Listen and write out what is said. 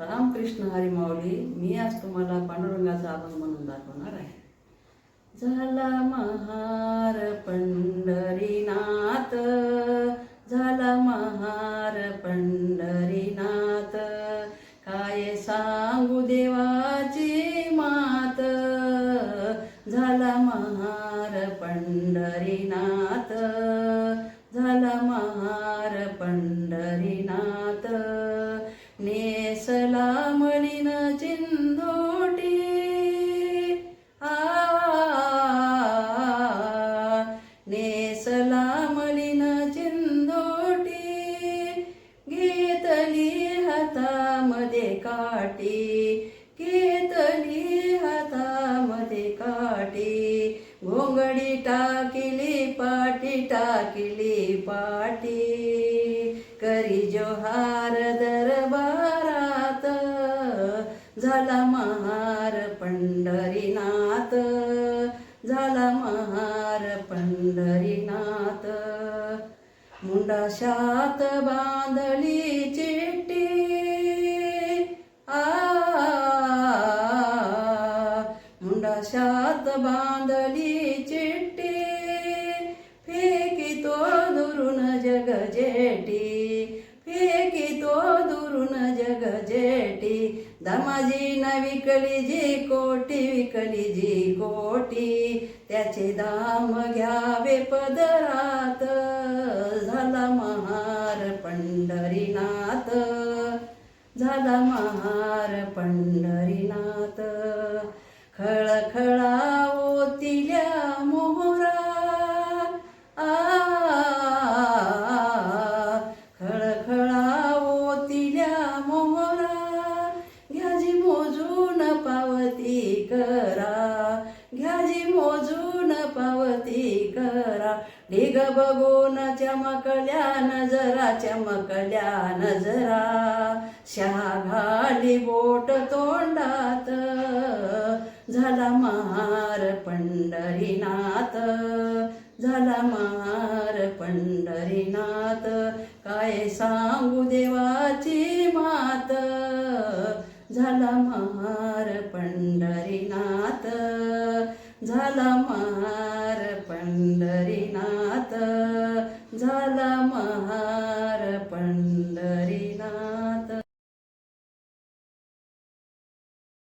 रामकृष्ण हरी माऊली मी आज तुम्हाला पांडुरंगाचा अभंग म्हणून दाखवणार आहे. झाला महार पंढरीनाथ झाला महार पंढरीनाथ. काय सांगू देवाची मात? झाला महार पंढरीनाथ. काठी केतली हातामध्ये काटी. घोंगडी टाकिली पाटी टाकिली पाटी. करी जोहार दरबारात झाला महार पंढरीनाथ. झाला महार पंढरीनाथ. मुंडाशात बांधली मुंडाशात बांधली चिट्टी फेकितो दुरून जग जेटी फेकितो दुरून जग जेटी दमाजी न विकली जी कोटी विकली जी कोटी. त्याचे दाम घ्यावे पदरात झाला महार पंढरीनाथ. झाला महार पंढरीनाथ. खळखळा ओतिल्या मोहरा आ खळखळा ओतिल्या मोहरा घ्याजी मोजून पावती करा. घ्याजी मोजून पावती करा. ढिग बघून चमकल्या नजरा चमकल्या नजरा. शहा घाली बोट तोंडात पंढरीनाथ झाला मार पंढरीनाथ. काय सांगू देवाची मात? झाला मार पंढरीनाथ. झाला मार पंढरीनाथ.